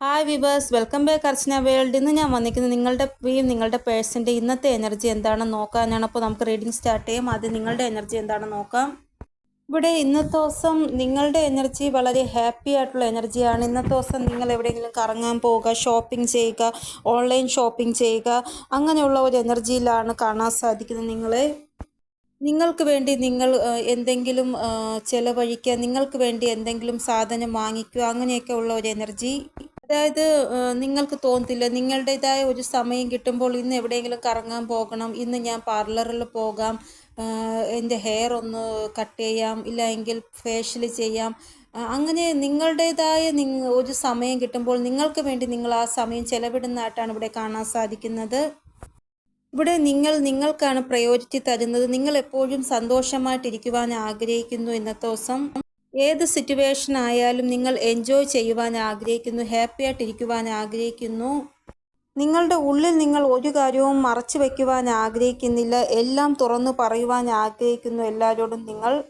Hi viewers welcome back Archana world ഇന്ന് ഞാൻ വന്നിരിക്കുന്നത് നിങ്ങളുടെ ഈ നിങ്ങളുടെ പേഴ്സന്റെ ഇന്നത്തെ എനർജി എന്താണെന്ന് നോക്കാനാണ് അപ്പോൾ നമുക്ക് റീഡിംഗ് സ്റ്റാർട്ട് ചെയ്യാം. ആദ്യം നിങ്ങളുടെ എനർജി എന്താണെന്ന് നോക്കാം. ഇവിടെ ഇന്നത്തെ ദിവസം നിങ്ങളുടെ എനർജി വളരെ ഹാപ്പി ആയിട്ടുള്ള എനർജിയാണ് ഇന്നത്തെ ദിവസം നിങ്ങൾ എവിടെയെങ്കിലും കറങ്ങാൻ പോവുക ഷോപ്പിംഗ് ചെയ്യുക ഓൺലൈൻ ഷോപ്പിംഗ് ചെയ്യുക അങ്ങനെയുള്ള ഒരു എനർജിയിലാണ് കാണാൻ സാധിക്കുന്നത് നിങ്ങളെ. നിങ്ങൾക്ക് വേണ്ടി നിങ്ങൾ എന്തെങ്കിലും ചിലവഴിക്കുക നിങ്ങൾക്ക് വേണ്ടി എന്തെങ്കിലും സാധനം വാങ്ങിക്കുക അങ്ങനെയൊക്കെ ഉള്ള ഒരു എനർജി അതായത് നിങ്ങൾക്ക് തോന്നത്തില്ല. നിങ്ങളുടേതായ ഒരു സമയം കിട്ടുമ്പോൾ ഇന്ന് എവിടെയെങ്കിലും കറങ്ങാൻ പോകണം. ഇന്ന് ഞാൻ പാർലറിൽ പോകാം. എന്റെ ഹെയർ ഒന്ന് കട്ട് ചെയ്യാം. ഇല്ല എങ്കിൽ ഫേഷ്യൽ ചെയ്യാം. അങ്ങനെ നിങ്ങളുടേതായ നിങ്ങ ഒരു സമയം കിട്ടുമ്പോൾ നിങ്ങൾക്ക് വേണ്ടി നിങ്ങൾ ആ സമയം ചെലവിടുന്നതായിട്ടാണ് ഇവിടെ കാണാൻ സാധിക്കുന്നത്. ഇവിടെ നിങ്ങൾ നിങ്ങൾക്കാണ് പ്രയോറിറ്റി തരുന്നത്. നിങ്ങൾ എപ്പോഴും സന്തോഷമായിട്ടിരിക്കുവാൻ ആഗ്രഹിക്കുന്നു ഇന്നത്തെ ദിവസം. ഏത് സിറ്റുവേഷൻ ആയാലും നിങ്ങൾ എൻജോയ് ചെയ്യുവാൻ ആഗ്രഹിക്കുന്നു ഹാപ്പി ആയിട്ടിരിക്കുവാൻ ആഗ്രഹിക്കുന്നു. നിങ്ങളുടെ ഉള്ളിൽ നിങ്ങൾ ഒരു കാര്യവും മറച്ചു വയ്ക്കുവാൻ ആഗ്രഹിക്കുന്നില്ല. എല്ലാം തുറന്നു പറയുവാൻ ആഗ്രഹിക്കുന്നു എല്ലാവരോടും നിങ്ങൾ.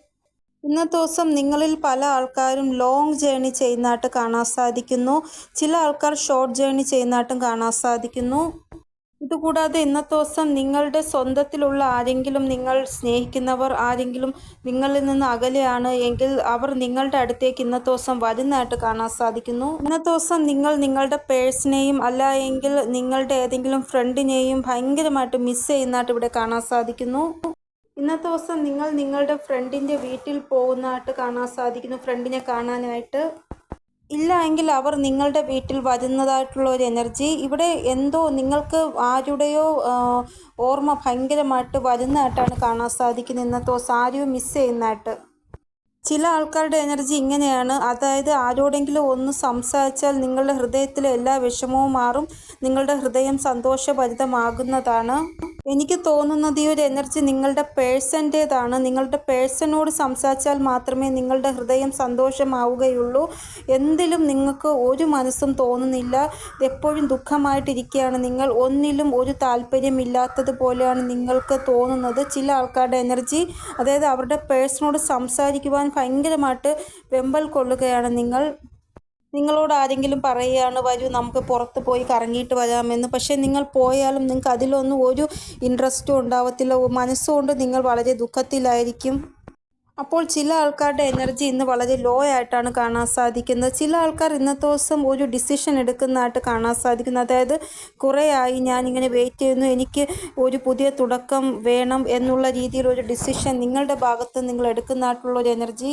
ഇന്നത്തെ ദിവസം നിങ്ങളിൽ പല ആൾക്കാരും ലോങ് ജേണി ചെയ്യുന്നതായിട്ട് കാണാൻ സാധിക്കുന്നു. ചില ആൾക്കാർ ഷോർട്ട് ജേണി ചെയ്യുന്നതായിട്ടും കാണാൻ സാധിക്കുന്നു. ഇതുകൂടാതെ ഇന്നത്തെ ദിവസം നിങ്ങളുടെ സ്വന്തത്തിലുള്ള ആരെങ്കിലും നിങ്ങൾ സ്നേഹിക്കുന്നവർ ആരെങ്കിലും നിങ്ങളിൽ നിന്ന് അകലെയാണ് എങ്കിൽ അവർ നിങ്ങളുടെ അടുത്തേക്ക് ഇന്നത്തെ ദിവസം വരുന്നതായിട്ട് കാണാൻ സാധിക്കുന്നു. ഇന്നത്തെ ദിവസം നിങ്ങൾ നിങ്ങളുടെ പേഴ്സിനെയും അല്ല എങ്കിൽ നിങ്ങളുടെ ഏതെങ്കിലും ഫ്രണ്ടിനെയും ഭയങ്കരമായിട്ട് മിസ് ചെയ്യുന്നതായിട്ട് ഇവിടെ കാണാൻ സാധിക്കുന്നു. ഇന്നത്തെ ദിവസം നിങ്ങൾ നിങ്ങളുടെ ഫ്രണ്ടിന്റെ വീട്ടിൽ പോകുന്നതായിട്ട് കാണാൻ സാധിക്കുന്നു ഫ്രണ്ടിനെ കാണാനായിട്ട്. ഇല്ല എങ്കിൽ അവർ നിങ്ങളുടെ വീട്ടിൽ വരുന്നതായിട്ടുള്ള ഒരു എനർജി. ഇവിടെ എന്തോ നിങ്ങൾക്ക് ആരുടെയോ ഓർമ്മ ഭയങ്കരമായിട്ട് വരുന്നതായിട്ടാണ് കാണാൻ സാധിക്കുന്നത്. ഇന്നത്തെ ദിവസം ആരെയും മിസ് ചെയ്യുന്നതായിട്ട്. ചില ആൾക്കാരുടെ എനർജി ഇങ്ങനെയാണ്. അതായത് ആരോടെങ്കിലും ഒന്ന് സംസാരിച്ചാൽ നിങ്ങളുടെ ഹൃദയത്തിലെ എല്ലാ വിഷമവും മാറും. നിങ്ങളുടെ ഹൃദയം സന്തോഷഭരിതമാകുന്നതാണ്. എനിക്ക് തോന്നുന്നത് ഈ ഒരു എനർജി നിങ്ങളുടെ പേഴ്സന്റേതാണ്. നിങ്ങളുടെ പേഴ്സണോട് സംസാരിച്ചാൽ മാത്രമേ നിങ്ങളുടെ ഹൃദയം സന്തോഷമാവുകയുള്ളൂ. എന്തിലും നിങ്ങൾക്ക് ഒരു മനസ്സും തോന്നുന്നില്ല. എപ്പോഴും ദുഃഖമായിട്ടിരിക്കുകയാണ് നിങ്ങൾ. ഒന്നിലും ഒരു താല്പര്യമില്ലാത്തതുപോലെയാണ് നിങ്ങൾക്ക് തോന്നുന്നത്. ചില ആൾക്കാരുടെ എനർജി അതായത് അവരുടെ പേഴ്സണോട് സംസാരിക്കുവാൻ ഭയങ്കരമായിട്ട് വെമ്പൽ കൊള്ളുകയാണ് നിങ്ങൾ. നിങ്ങളോട് ആരെങ്കിലും പറയുകയാണ് വരൂ നമുക്ക് പുറത്ത് പോയി കറങ്ങിയിട്ട് വരാമെന്ന്. പക്ഷേ നിങ്ങൾ പോയാലും നിങ്ങൾക്ക് അതിലൊന്നും ഒരു ഇൻട്രസ്റ്റും ഉണ്ടാവത്തില്ല. മനസ്സുകൊണ്ട് നിങ്ങൾ വളരെ ദുഃഖത്തിലായിരിക്കും. അപ്പോൾ ചില ആൾക്കാരുടെ എനർജി ഇന്ന് വളരെ ലോ ആയിട്ടാണ് കാണാൻ സാധിക്കുന്നത്. ചില ആൾക്കാർ ഇന്നത്തെ ദിവസം ഒരു ഡിസിഷൻ എടുക്കുന്നതായിട്ട് കാണാൻ സാധിക്കുന്നു. അതായത് കുറേ ആയി ഞാനിങ്ങനെ വെയിറ്റ് ചെയ്യുന്നു. എനിക്ക് ഒരു പുതിയ തുടക്കം വേണം എന്നുള്ള രീതിയിൽ ഒരു ഡിസിഷൻ നിങ്ങളുടെ ഭാഗത്ത് നിങ്ങൾ എടുക്കുന്നതായിട്ടുള്ള ഒരു എനർജി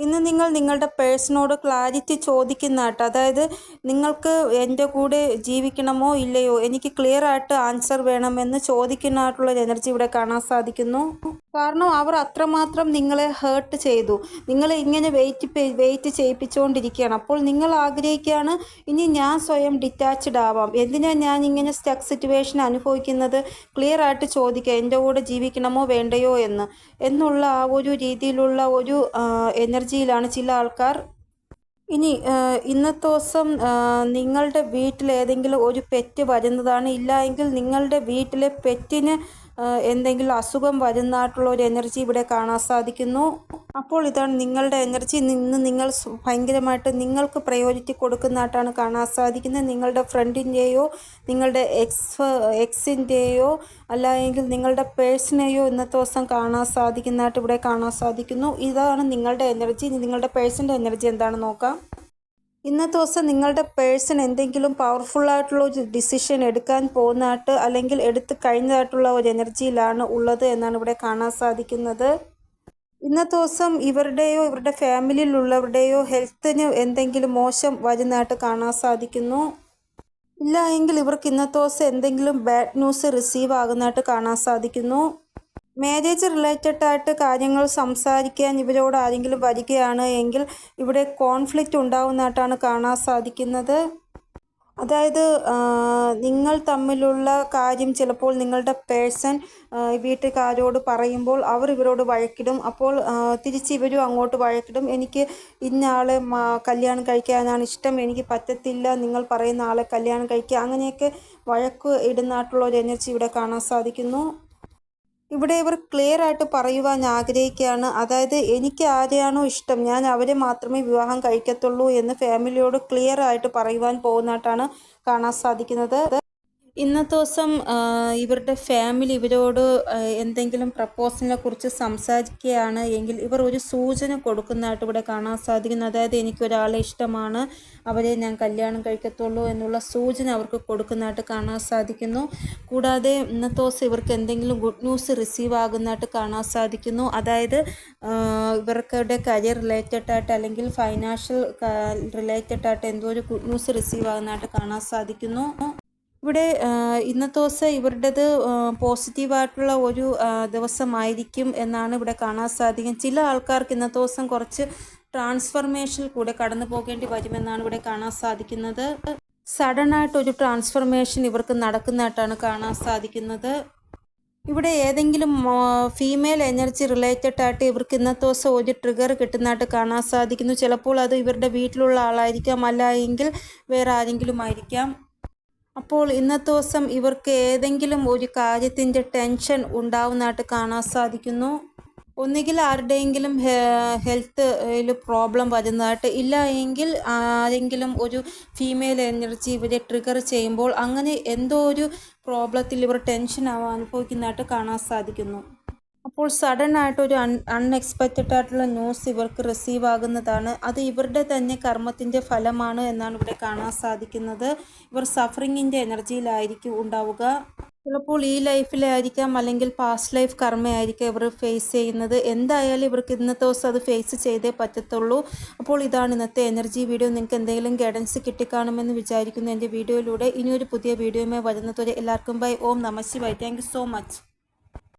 ഇന്ന് നിങ്ങൾ നിങ്ങളുടെ പേഴ്സണോട് ക്ലാരിറ്റി ചോദിക്കുന്നതായിട്ട് അതായത് നിങ്ങൾക്ക് എന്റെ കൂടെ ജീവിക്കണമോ ഇല്ലയോ എനിക്ക് ക്ലിയർ ആയിട്ട് ആൻസർ വേണമെന്ന് ചോദിക്കുന്നതായിട്ടുള്ള ഒരു എനർജി ഇവിടെ കാണാൻ സാധിക്കുന്നു. കാരണം അവർ അത്രമാത്രം നിങ്ങളെ ഹേർട്ട് ചെയ്തു. നിങ്ങളെ ഇങ്ങനെ വെയിറ്റ് വെയിറ്റ് ചെയ്യിപ്പിച്ചുകൊണ്ടിരിക്കുകയാണ് അപ്പോൾ നിങ്ങൾ ആഗ്രഹിക്കുകയാണ് ഇനി ഞാൻ സ്വയം ഡിറ്റാച്ച്ഡ് ആവാം. എന്തിനാ ഞാൻ ഇങ്ങനെ സ്റ്റക്ക് സിറ്റുവേഷൻ അനുഭവിക്കുന്നത്? ക്ലിയർ ആയിട്ട് ചോദിക്കുക എന്റെ കൂടെ ജീവിക്കണമോ വേണ്ടയോ എന്ന്. എന്നുള്ള ആ ഒരു രീതിയിലുള്ള ഒരു ആ, എനർജിയിലാണ് ചില ആൾക്കാർ. ഇനി ഇന്നത്തെ ദിവസം നിങ്ങളുടെ വീട്ടിൽ ഏതെങ്കിലും ഒരു പെറ്റ് വരുന്നതാണ്. ഇല്ല എങ്കിൽ നിങ്ങളുടെ വീട്ടിലെ പെറ്റിന് എന്തെങ്കിലും അസുഖം വരുന്നതായിട്ടുള്ള ഒരു എനർജി ഇവിടെ കാണാൻ സാധിക്കുന്നു. അപ്പോൾ ഇതാണ് നിങ്ങളുടെ എനർജി നിന്ന് നിങ്ങൾ ഭയങ്കരമായിട്ട് നിങ്ങൾക്ക് പ്രയോറിറ്റി കൊടുക്കുന്നതായിട്ടാണ് കാണാൻ സാധിക്കുന്നത്. നിങ്ങളുടെ ഫ്രണ്ടിന്റെയോ നിങ്ങളുടെ എക്സ് എക്സിന്റെയോ അല്ലെങ്കിൽ നിങ്ങളുടെ പേഴ്സിനെയോ ഇന്നത്തെ ദിവസം കാണാൻ സാധിക്കുന്നതായിട്ട് ഇവിടെ കാണാൻ സാധിക്കുന്നു. ഇതാണ് നിങ്ങളുടെ എനർജി നിങ്ങളുടെ പേഴ്സിന്റെ എനർജി എന്താണ് നോക്കാം. ഇന്നത്തെ ദിവസം നിങ്ങളുടെ പേഴ്സൺ എന്തെങ്കിലും പവർഫുൾ ആയിട്ടുള്ള ഒരു ഡിസിഷൻ എടുക്കാൻ പോകുന്നതായിട്ട് അല്ലെങ്കിൽ എടുത്ത് കഴിഞ്ഞതായിട്ടുള്ള ഒരു എനർജിയിലാണ് ഉള്ളത് എന്നാണ് ഇവിടെ കാണാൻ സാധിക്കുന്നത്. ഇന്നത്തെ ദിവസം ഇവരുടെയോ ഇവരുടെ ഫാമിലിയിലുള്ളവരുടെയോ ഹെൽത്തിന് എന്തെങ്കിലും മോശം വരുന്നതായിട്ട് കാണാൻ സാധിക്കുന്നു. ഇല്ല എങ്കിൽ ഇവർക്ക് ഇന്നത്തെ ദിവസം എന്തെങ്കിലും ബാഡ് ന്യൂസ് റിസീവ് ആകുന്നതായിട്ട് കാണാൻ സാധിക്കുന്നു. മാരേജ് റിലേറ്റഡ് ആയിട്ട് കാര്യങ്ങൾ സംസാരിക്കാൻ ഇവരോട് ആരെങ്കിലും വരികയാണ് എങ്കിൽ ഇവിടെ കോൺഫ്ലിക്റ്റ് ഉണ്ടാവുന്നതായിട്ടാണ് കാണാൻ സാധിക്കുന്നത്. അതായത് നിങ്ങൾ തമ്മിലുള്ള കാര്യം ചിലപ്പോൾ നിങ്ങളുടെ പേഴ്സൺ വീട്ടുകാരോട് പറയുമ്പോൾ അവർ ഇവരോട് വഴക്കിടും. അപ്പോൾ തിരിച്ച് ഇവരും അങ്ങോട്ട് വഴക്കിടും. എനിക്ക് ഇന്ന ആളെ കല്യാണം കഴിക്കാനാണ് ഇഷ്ടം. എനിക്ക് പറ്റത്തില്ല. നിങ്ങൾ പറയുന്ന ആളെ കല്യാണം കഴിക്കുക. അങ്ങനെയൊക്കെ വഴക്ക് ഇടുന്നതായിട്ടുള്ള ഒരു എനർജി ഇവിടെ കാണാൻ സാധിക്കുന്നു. ഇവിടെ ഇവർ ക്ലിയർ ആയിട്ട് പറയുവാൻ ആഗ്രഹിക്കുകയാണ്. അതായത് എനിക്ക് ആരെയാണോ ഇഷ്ടം ഞാൻ അവരെ മാത്രമേ വിവാഹം കഴിക്കത്തുള്ളൂ എന്ന് ഫാമിലിയോട് ക്ലിയർ ആയിട്ട് പറയുവാൻ പോകുന്നതായിട്ടാണ് കാണാൻ സാധിക്കുന്നത്. ഇന്നത്തെ ദിവസം ഇവരുടെ ഫാമിലി ഇവരോട് എന്തെങ്കിലും പ്രപ്പോസലിനെ കുറിച്ച് സംസാരിക്കുകയാണ് എങ്കിൽ ഇവർ ഒരു സൂചന കൊടുക്കുന്നതായിട്ട് ഇവിടെ കാണാൻ സാധിക്കുന്നു. അതായത് എനിക്കൊരാളെ ഇഷ്ടമാണ് അവരെ ഞാൻ കല്യാണം കഴിക്കത്തുള്ളൂ എന്നുള്ള സൂചന അവർക്ക് കൊടുക്കുന്നതായിട്ട് കാണാൻ സാധിക്കുന്നു. കൂടാതെ ഇന്നത്തെ ദിവസം ഇവർക്ക് എന്തെങ്കിലും ഗുഡ് ന്യൂസ് റിസീവ് ആകുന്നതായിട്ട് കാണാൻ സാധിക്കുന്നു. അതായത് ഇവർക്കവരുടെ കരിയർ റിലേറ്റഡ് ആയിട്ട് അല്ലെങ്കിൽ ഫൈനാൻഷ്യൽ റിലേറ്റഡ് ആയിട്ട് എന്തോ ഒരു ഗുഡ് ന്യൂസ് റിസീവ് ആകുന്നതായിട്ട് കാണാൻ സാധിക്കുന്നു. ഇവിടെ ഇന്നത്തെ ദിവസം ഇവരുടേത് പോസിറ്റീവായിട്ടുള്ള ഒരു ദിവസമായിരിക്കും എന്നാണ് ഇവിടെ കാണാൻ സാധിക്കും. ചില ആൾക്കാർക്ക് ഇന്നത്തെ ദിവസം കുറച്ച് ട്രാൻസ്ഫർമേഷനിൽ കൂടെ കടന്നു പോകേണ്ടി വരുമെന്നാണ് ഇവിടെ കാണാൻ സാധിക്കുന്നത്. സഡൻ ആയിട്ട് ഒരു ട്രാൻസ്ഫർമേഷൻ ഇവർക്ക് നടക്കുന്നതായിട്ടാണ് കാണാൻ സാധിക്കുന്നത്. ഇവിടെ ഏതെങ്കിലും ഫീമെയിൽ എനർജി റിലേറ്റഡ് ആയിട്ട് ഇവർക്ക് ഇന്നത്തെ ദിവസം ഒരു ട്രിഗർ കിട്ടുന്നതായിട്ട് കാണാൻ സാധിക്കുന്നു. ചിലപ്പോൾ അത് ഇവരുടെ വീട്ടിലുള്ള ആളായിരിക്കാം അല്ല എങ്കിൽ വേറെ ആരെങ്കിലും ആയിരിക്കാം. അപ്പോൾ ഇന്നത്തെ ദിവസം ഇവർക്ക് ഏതെങ്കിലും ഒരു കാര്യത്തിന്റെ ടെൻഷൻ ഉണ്ടാവുന്നതായിട്ട് കാണാൻ സാധിക്കുന്നു. ഒന്നുകിൽ ആരുടെയെങ്കിലും ഹെൽത്ത് പ്രോബ്ലം വരുന്നതായിട്ട് ഇല്ല എങ്കിൽ ആരെങ്കിലും ഒരു ഫീമെയിൽ എനർജി ഇവരെ ട്രിഗർ ചെയ്യുമ്പോൾ അങ്ങനെ എന്തോ ഒരു പ്രോബ്ലത്തിൽ ഇവർ ടെൻഷൻ അനുഭവിക്കുന്നതായിട്ട് കാണാൻ സാധിക്കുന്നു. അപ്പോൾ സഡൻ ആയിട്ട് ഒരു അൺ അൺഎക്സ്പെക്റ്റഡ് ആയിട്ടുള്ള ന്യൂസ് ഇവർക്ക് റിസീവ് ആകുന്നതാണ്. അത് ഇവരുടെ തന്നെ കർമ്മത്തിന്റെ ഫലമാണ് എന്നാണ് ഇവിടെ കാണാൻ സാധിക്കുന്നത്. ഇവർ സഫറിങ്ങിന്റെ എനർജിയിലായിരിക്കും ഉണ്ടാവുക. ചിലപ്പോൾ ഈ ലൈഫിലായിരിക്കാം അല്ലെങ്കിൽ പാസ്റ്റ് ലൈഫ് കർമ്മയായിരിക്കാം ഇവർ ഫേസ് ചെയ്യുന്നത്. എന്തായാലും ഇവർക്ക് ഇന്നത്തെ ദിവസം അത് ഫേസ് ചെയ്തേ പറ്റത്തുള്ളൂ. അപ്പോൾ ഇതാണ് ഇന്നത്തെ എനർജി വീഡിയോ നിങ്ങൾക്ക് എന്തെങ്കിലും ഗൈഡൻസ് കിട്ടിക്കാണുമെന്ന് വിചാരിക്കുന്നു എന്റെ വീഡിയോയിലൂടെ ഇനിയൊരു പുതിയ വീഡിയോയുമായി വരുന്നതുവരെ എല്ലാവർക്കും ബൈ ഓം നമ ശിവായ്. Thank so much